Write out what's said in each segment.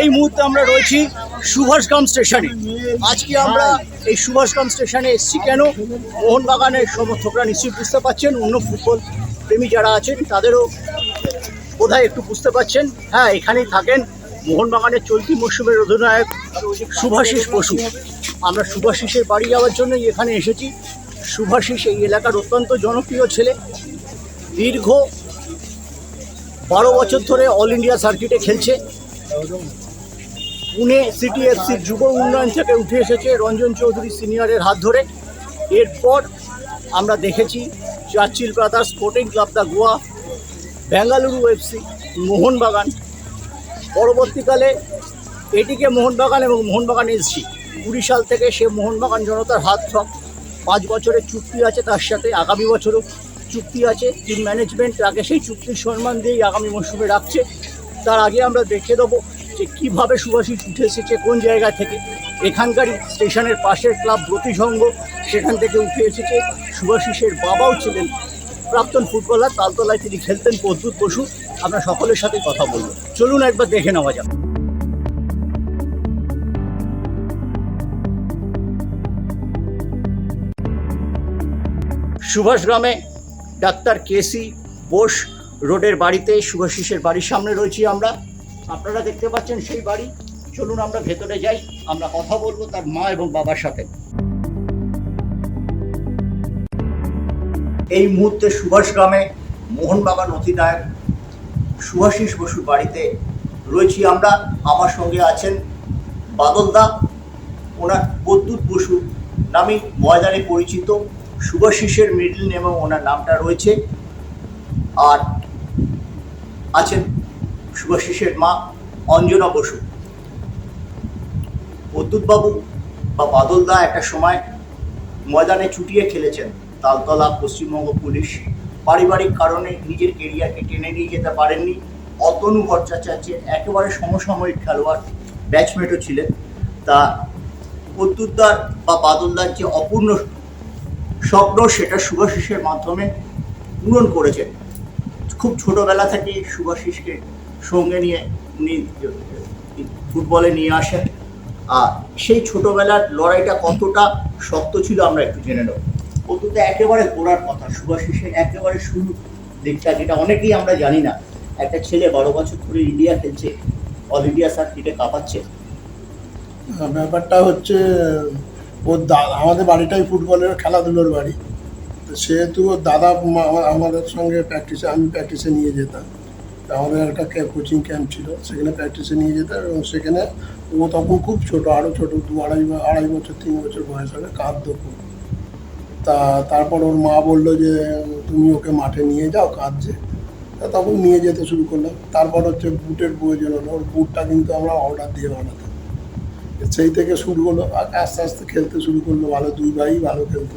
এই মুহূর্তে আমরা রয়েছি সুভাষগ্রাম স্টেশনে। আজকে আমরা এই সুভাষগ্রাম স্টেশনে এসেছি কেন? মোহনবাগানের সমর্থকরা নিশ্চয়ই বুঝতে পারছেন, অন্য ফুটবল প্রেমী যারা আছেন, তাদেরও বোধহয় একটু বুঝতে পারছেন। হ্যাঁ এখানেই থাকেন মোহনবাগানের চলতি মৌসুমের অধিনায়ক সুভাষিস বসু। আমরা সুভাষিসের বাড়ি যাওয়ার জন্যই এখানে এসেছি। সুভাষিস এই এলাকার অত্যন্ত জনপ্রিয় ছেলে। দীর্ঘ বারো বছর ধরে অল ইন্ডিয়া সার্কিটে খেলছে। পুনে সিটি এফসির যুব উন্নয়ন থেকে উঠে এসেছে রঞ্জন চৌধুরী সিনিয়রের হাত ধরে। এরপর আমরা দেখেছি Churchill Brothers Sporting club the Goa, Bengaluru FC, Mohun Bagan. পরবর্তীকালে এটিকে মোহনবাগান এবং মোহনবাগান এসসি কুড়ি সাল থেকে সে মোহনবাগান জনতার হাত সব পাঁচ বছরের চুক্তি আছে তার সাথে, আগামী বছরও চুক্তি আছে। টিম ম্যানেজমেন্ট তাকে সেই চুক্তির সম্মান দিয়েই আগামী মরশুমে রাখছে তার আগে আমরা দেখে দেবো যে কীভাবে সুভাষিস উঠে এসেছে, কোন জায়গা থেকে। এখানকারই স্টেশনের পাশের ক্লাব ব্রতিসংঘ সেখান থেকে উঠে এসেছে সুভাষিসের বাবাও ছিলেন প্রাক্তন ফুটবলার, তালতলায় তিনি খেলতেন প্রদ্যুৎ বসু। আমরা সকলের সাথে কথা বলব। চলুন একবার দেখে নেওয়া যাক। সুভাষ গ্রামে ডাক্তার কেসি বোস রোডের বাড়িতে সুভাষিসের বাড়ির সামনে রয়েছি আমরা। আপনারা দেখতে পাচ্ছেন সেই বাড়ি। চলুন আমরা ভেতরে যাই। আমরা কথা বলব তার মা এবং বাবার সাথে। এই মুহূর্তে সুভাষ গ্রামে মোহনবাগান অধিনায়ক সুভাষিস বসুর বাড়িতে রয়েছি আমরা। আমার সঙ্গে আছেন বাদলদা। ওনার বদ্যুৎ বসু নামে ময়দানে পরিচিত। সুভাষিসের মিডল নেমে ওনার নামটা রয়েছে। আর আছেন সুভাষিসের মা অঞ্জনা বসু। বদ্যুৎবাবু বা বাদলদা একটা সময় ময়দানে চুটিয়ে খেলেছেন। তালতলা, পশ্চিমবঙ্গ পুলিশ পারিবারিক কারণে নিজের কেরিয়ারকে টেনে নিয়ে যেতে পারেননি। অতনু ভট্টাচার্যের একেবারে সমসাময়িক খেলোয়াড়, ব্যাচমেটও ছিলেন। তা প্রত্যুত্তর বা বাদলদার যে অপূর্ণ স্বপ্ন, সেটা শুভাশিসের মাধ্যমে পূরণ করেছেন। খুব ছোটবেলা থেকে শুভাশিসকে সঙ্গে নিয়ে ফুটবলে নিয়ে আসেন। আর সেই ছোটবেলার লড়াইটা কতটা শক্ত ছিল আমরা একটু জেনে নেব। অত্যন্ত একেবারে গোড়ার কথা শুভাশিসের একেবারে শুরু দিকটা যেটা অনেকেই আমরা জানি না। একটা ছেলে বারো বছর ধরে ইন্ডিয়া খেলছে, অল ইন্ডিয়া সার্কিটে কাঁপাচ্ছে। ব্যাপারটা হচ্ছে দা- আমাদের বাড়িটাই ফুটবলের খেলাধুলোর বাড়ি। সেহেতু দাদা আমাদের সঙ্গে প্র্যাকটিসে আমি প্র্যাকটিসে নিয়ে যেতাম। আমাদের একটা কোচিং ক্যাম্প ছিল, সেখানে প্র্যাকটিসে নিয়ে যেতাম এবং সেখানে ও তখন খুব ছোট আরও ছোট, দু আড়াই আড়াই বছর, তিন বছর বয়স হবে, কাঁদতো খুব। তা তারপর ওর মা বলল যে, তুমি ওকে মাঠে নিয়ে যাও, কাঁদছে। তখন নিয়ে যেতে শুরু করলাম। তারপর হচ্ছে বুটের প্রয়োজন হলো, ওর বুটটা কিন্তু আমরা অর্ডার দিয়ে বানাতাম। সেই থেকে শুরু হলো, আস্তে আস্তে খেলতে শুরু করল, ভালো দুই ভাই, ভালো খেলতো।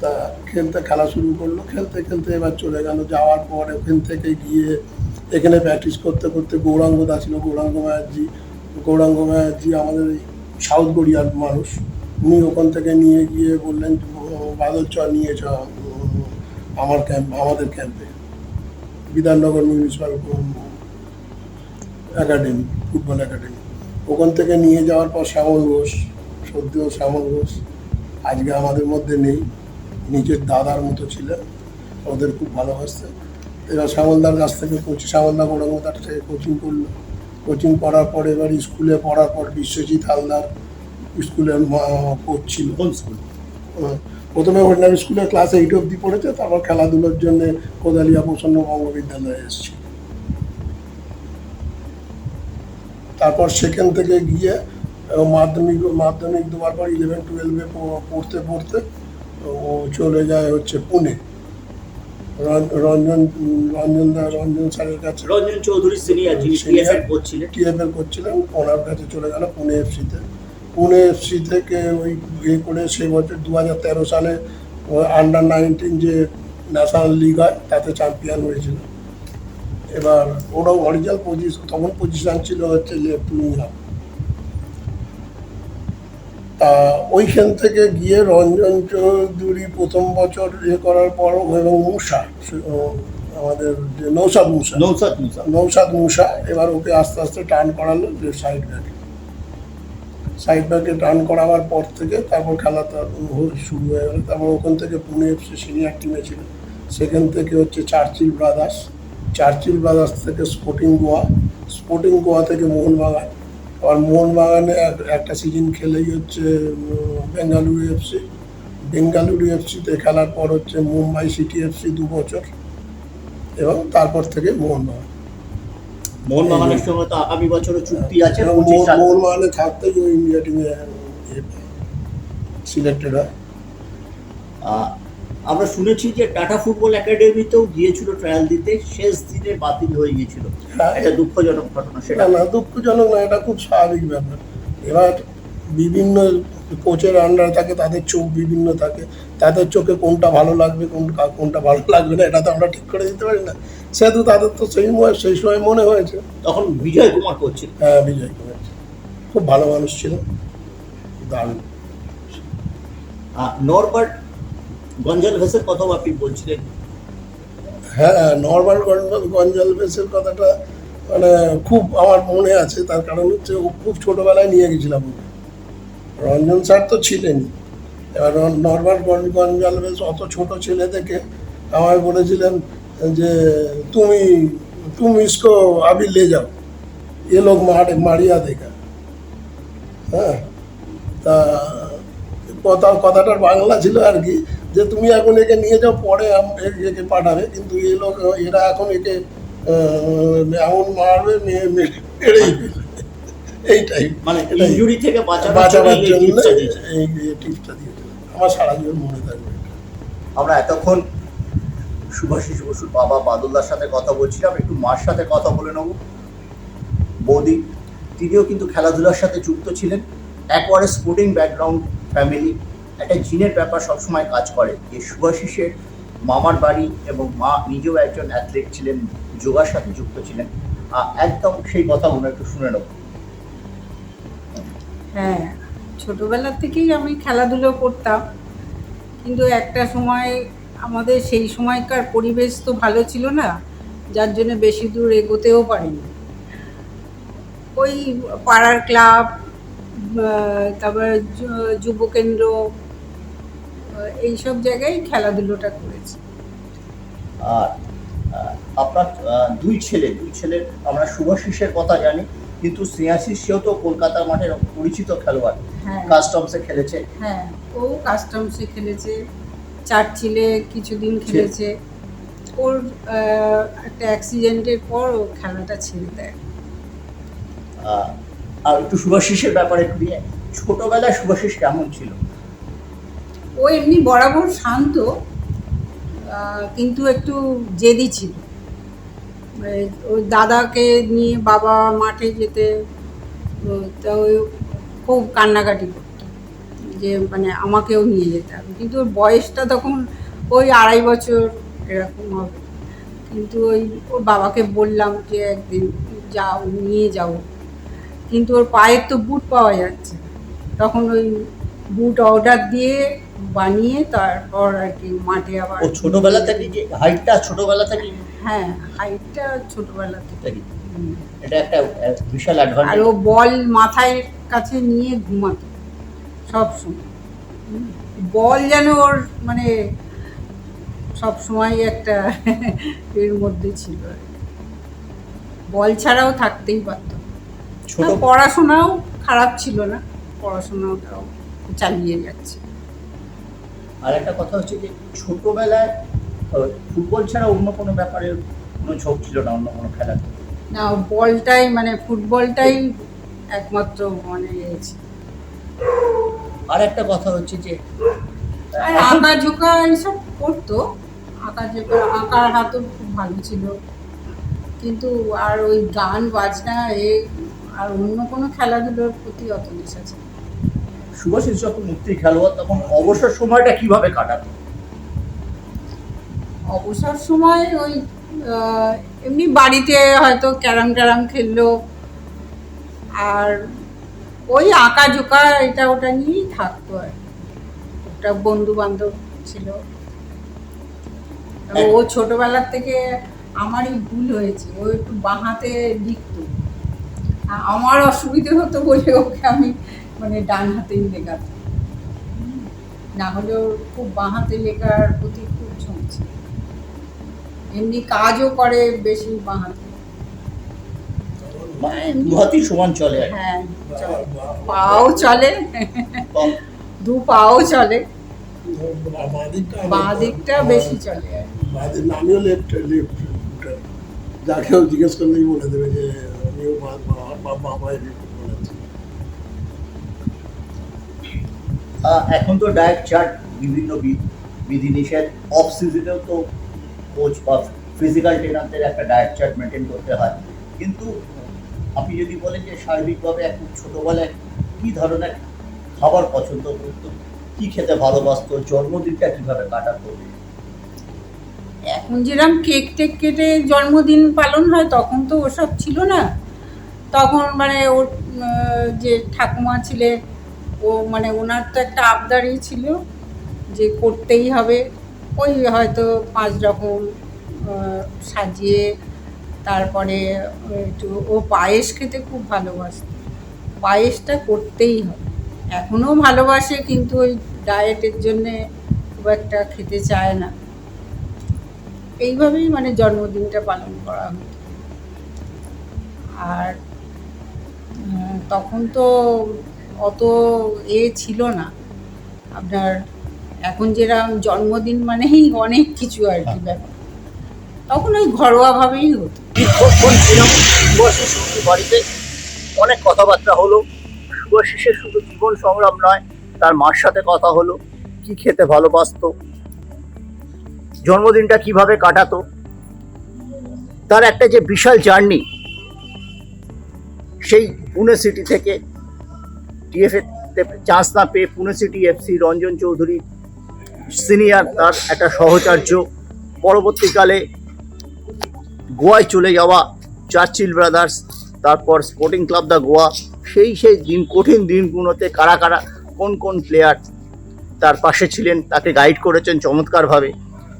তা খেলতে খেলা শুরু করল। খেলতে খেলতে এবার চলে গেল। যাওয়ার পর ওখান থেকে গিয়ে এখানে প্র্যাকটিস করতে করতে গৌরাঙ্গ দা ছিল। গৌরাঙ্গ ব্যানার্জি গৌরাঙ্গ ব্যানার্জি আমাদের সাউথ কোরিয়ার মানুষ। উনি ওখান থেকে নিয়ে গিয়ে বললেন বাদল চ, নিয়ে চ, আমার ক্যাম্প আমাদের ক্যাম্পে Bidhannagar municipal academy football academy ওখান থেকে নিয়ে যাওয়ার পর শ্যামল ঘোষ সদ্য শ্যামল ঘোষ, আজকে আমাদের মধ্যে নেই। নিজের দাদার মতো ছিলেন। ওদের খুব ভালোবাসতেন এবার শ্যামলদার কাছ থেকে কোচিং শ্যামলদা গোড়াঙ্গদার থেকে কোচিং করল। কোচিং করার পর এবার স্কুলে পড়ার পর বিশ্বজিৎ হালদার স্কুলে কোচ ছিল। কোন স্কুল? প্রথমে হরিনাম স্কুলে ক্লাস এইট অবধি পড়েছে তারপর খেলাধুলোর জন্য কোদালিয়া প্রসন্ন বঙ্গ বিদ্যালয়ে এসেছে। তারপর সেখান থেকে গিয়ে মাধ্যমিক মাধ্যমিক দেওয়ার পর ইলেভেন টুয়েলভে পড়তে পড়তে ও চলে যায় হচ্ছে পুনে। রঞ্জন রঞ্জন দা রঞ্জন স্যারের কাছে। রঞ্জন চৌধুরী সিনিয়র যিনি। পিএফএল করছিলেন টিএফএল করছিলেন ওনার কাছে চলে গেল পুনে এফসিতে। পুনে এফসি থেকে ওই ইয়ে করে সেই বছর দু হাজার তেরো সালে আন্ডার নাইনটিন যে ন্যাশনাল লিগ হয় তাতে চ্যাম্পিয়ন হয়েছিল। এবার ওরাও অরিজিনাল পজিশন তখন পজিশন ছিল হচ্ছে লেফট উইঙ্গার তা ওইখান থেকে গিয়ে রঞ্জন চৌধুরী প্রথম বছর ইয়ে করার পর এবং মুসা আমাদের যে নৌসাদ মুসা। নৌসাদ মুসা। নৌসাদ মুসা এবার ওকে আস্তে আস্তে টার্ন করালো যে সাইড ব্যাকে। সাইড ব্যাকে টার্ন করাবার পর থেকে তারপর খেলাটা শুরু হয়ে গেল। তারপর ওখান থেকে পুনে এফসি সিনিয়র টিমে ছিল। সেখান থেকে হচ্ছে চার্চিল ব্রাদার্স। চার্চিল ব্রাদার্স থেকে স্পোর্টিং গোয়া। স্পোর্টিং গোয়া থেকে মোহনবাগান। আবার মোহনবাগানে এক- একটা সিজন খেলেই হচ্ছে বেঙ্গালুরু এফসি বেঙ্গালুরু এফসিতে খেলার পর হচ্ছে মুম্বাই সিটি এফসি দু বছর এবং তারপর থেকে মোহনবাগান। মোহনবাগানের সঙ্গে তো আগামী বছরও চুক্তি আছে মোহন- সাল মোহনবাগানে থাকতেই ওই ইন্ডিয়া টিমে সিলেক্টেড হয়। আমরা শুনেছি যে টাটা ফুটবল একাডেমিতেও গিয়েছিল ট্রায়াল দিতে শেষ দিনে বাতিল হয়ে গিয়েছিল। এটা দুঃখজনক ঘটনা সেটা না দুঃখজনক না এটা খুব স্বাভাবিক ব্যাপার। এবার বিভিন্ন কোচের আন্ডার থাকে তাদের চোখ বিভিন্ন থাকে। তাদের চোখে কোনটা ভালো লাগবে কোন কোনটা ভালো লাগবে না এটা তো আমরা ঠিক করে দিতে পারি না। সেহেতু তাদের তো সেই সেই সময় মনে হয়েছে। তখন বিজয় কুমার করছিল হ্যাঁ বিজয় কুমার খুব ভালো মানুষ ছিল। দারুণ। নরবার্ট গঞ্জালভেসের কথাও আপনি বলছিলেন। হ্যাঁ নর্মাল গঞ্জালভেসের কথাটা মানে খুব আমার মনে আছে, তার কারণ হচ্ছে ও খুব ছোটোবেলায় নিয়ে গেছিলাম রঞ্জন স্যার তো ছিলেনই। এবার নর্মাল গঞ্জালভেস অত ছোট ছেলে থেকে আমায় বলেছিলেন যে, তুমি তুমি ইসকো আবি লে যাও। এ লোক মার মারিয়া দেখা। হ্যাঁ তা কথা কথাটার বাংলা ছিল আর কি। যে তুমি এখন একে নিয়ে যাও পরে একে পাঠাবে। কিন্তু এই লোক এরা এখন একে এমন মারবে মেয়ে মেরে- মেরেই মানে। থেকে বাঁচানোর জন্য এই টিপসটা দিয়েছে। আমার সারা জীবন মনে থাকবে আমরা এতক্ষণ সুভাষিস বসুর বাবা বাদলদার সাথে কথা বলছিলাম। একটু মার সাথে কথা বলে নেব। বৌদি তিনিও কিন্তু খেলাধুলার সাথে যুক্ত ছিলেন। একবারে স্পোর্টিং ব্যাকগ্রাউন্ড ফ্যামিলি একটা জিনের ব্যাপার সবসময় কাজ করে। যে সুভাষিসের মামার বাড়ি এবং মা নিজেও একজন অ্যাথলেট ছিলেন, যোগার সাথে যুক্ত ছিলেন। একদম সেই কথা আমরা একটু শুনে নেব। হ্যাঁ ছোটবেলা থেকেই আমি খেলাধুলো করতাম। কিন্তু একটা সময় আমাদের সেই সময়কার পরিবেশ তো ভালো ছিল না, যার জন্য বেশি দূর এগোতেও পারিনি। ওই পাড়ার ক্লাব তারপর যুব কেন্দ্র আহ, এইসব জায়গায় খেলাধুলোটা করেছি। আর আপনার দুই ছেলে দুই ছেলের আমরা শুভাশিসের কথা জানি কিন্তু স্নেহাশিস সেও তো কলকাতার মাঠের পরিচিত খেলোয়াড়। হ্যাঁ। কাস্টমসে খেলেছে। হ্যাঁ ও কাস্টমসে খেলেছে চার চার্চিলে কিছুদিন খেলেছে। ওর একটা অ্যাক্সিডেন্টের পর ও খেলাটা ছেড়ে দেয়। আর একটু শুভাশিসের ব্যাপারে একটু ছোটবেলায় শুভাশিস কেমন ছিল? ও এমনি বরাবর শান্ত কিন্তু একটু জেদি ছিল। মানে ওর দাদাকে নিয়ে বাবা মাঠে যেতে তা ওই খুব কান্নাকাটি করতো যে মানে আমাকেও নিয়ে যেতে হবে। কিন্তু ওর বয়সটা তখন ওই আড়াই বছর এরকম হবে। কিন্তু ওই ওর বাবাকে বললাম যে, একদিন যাও, নিয়ে যাও। কিন্তু ওর পায়ের তো বুট পাওয়া যাচ্ছে তখন ওই বুট অর্ডার দিয়ে বানিয়ে তারপর আর কি মাঠে আবার ও ছোটবেলা থেকে হাইটটা ছোটবেলা থেকে? হ্যাঁ হাইটটা ছোটবেলা থেকে। এটা একটা বিশাল আর ও বল মাথায় কাছে নিয়ে ঘুমাতো সব সময়। বল যেন ওর মানে সব সময় একটা এর মধ্যে ছিল আর কি। বল ছাড়াও থাকতেই পারতো। ছোট পড়াশোনাও খারাপ ছিল না পড়াশোনাটাও চালিয়ে যাচ্ছে। আর একটা কথা হচ্ছে যে ছোটবেলায় ফুটবল ছাড়া অন্য কোনো ব্যাপারে কোনো ঝোঁক ছিল না অন্য কোনো খেলা? না বলটাই মানে ফুটবলটাই একমাত্র মানে ইয়ে আর একটা কথা হচ্ছে যে আঁকা ঝোঁকা এইসব করতো আঁকা ঝোঁকা আঁকার হাতও খুব ভালো ছিল। কিন্তু আর ওই গান বাজনা এ আর অন্য কোনো খেলাধুলোর প্রতি অত নেশা ছিল শুভাশিস যখন মুক্তি খেলোয়াড় তখন অবসর সময়টা কীভাবে কাটাতো অবসর সময় ওই এমনি বাড়িতে হয়তো ক্যারাম ট্যারাম খেললো। আর ওই আঁকা ঝোঁকা এটা ওটা নিয়েই থাকতো আর। একটা বন্ধু বান্ধব ছিল। ও ছোটবেলার থেকে আমারই ভুল হয়েছে। ও একটু বাঁহাতে লিখতো। আমার অসুবিধে হতো বলে ওকে আমি মানে ডান হাতেই হুম। না হলেও খুব বাঁহাতে লেখার প্রতি খুব ঝোঁক ছিল। এমনি কাজও করে বেশি বাঁহাতে মানে দু সমান চলে হ্যাঁ পাও চলে দু পাও চলে বাঁ দিকটা বাঁ বেশি চলে আর কি। বাঁ দিক আমিও লেফট লেফট যাকেও জিজ্ঞেস করলেই বলে দেবে যে আমিও বাঁ বাঁ- বাঁ- বাঁ পায়ে লিফট বলেছি আহ, এখন তো ডায়েট চার্ট বিভিন্ন বিধিনিষেধ অফ সিজনেও তো কোচ বা ফিজিক্যাল ট্রেনারদের একটা ডায়েট চার্ট মেনটেন করতে হয়। কিন্তু আপনি যদি বলেন যে সার্বিকভাবে এখন ছোটোবেলায় কী ধরনের খাবার পছন্দ করতো, কী খেতে ভালোবাসতো, জন্মদিনটা কীভাবে কাটাতো? এখন যেরকম কেক টেক কেটে জন্মদিন পালন হয়, তখন তো ওসব ছিল না। তখন মানে ওর যে ঠাকুমা ছিলেন ও মানে ওনার তো একটা আবদারই ছিল যে করতেই হবে। ওই হয়তো পাঁচ রকম সাজিয়ে তারপরে একটু, ও পায়েস খেতে খুব ভালোবাসত। পায়েসটা করতেই হবে। এখনও ভালোবাসে, কিন্তু ওই ডায়েটের জন্যে খুব একটা খেতে চায় না। এইভাবেই মানে জন্মদিনটা পালন করা হতো। আর তখন তো অত এ ছিল না। আপনার এখন যেরকম জন্মদিন মানেই অনেক কিছু আর কি ব্যাপার। তখন ওই ঘরোয়াভাবেই হতো। ছিলাম বাড়িতে অনেক কথাবার্তা হলো। শুভাশিসের শুধু জীবন সংগ্রাম নয় তার মার সাথে কথা হলো কি খেতে ভালোবাসতো জন্মদিনটা কীভাবে কাটাতো তার একটা যে বিশাল জার্নি সেই পুনে সিটি থেকে টিএফএ চান্স না পেয়ে Pune city FC Ranjan Chowdhury senior তার একটা সহচার্য। পরবর্তীকালে গোয়ায় চলে যাওয়া চার্চিল ব্রাদার্স, তারপর স্পোর্টিং ক্লাব দ্য গোয়া, সেই সেই দিন, কঠিন দিনগুলোতে কারা কারা, কোন কোন প্লেয়ার তার পাশে ছিলেন, তাকে গাইড করেছেন চমৎকারভাবে।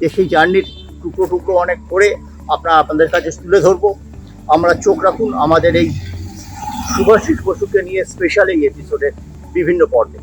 যে সেই জার্নির টুকরো টুকরো অনেক করে আপনারা আপনাদের কাছে তুলে ধরবো। আমরা চোখ রাখুন, আমাদের এই সুভাষিস বসুকে নিয়ে স্পেশাল এই এপিসোডে বিভিন্ন পর্বে।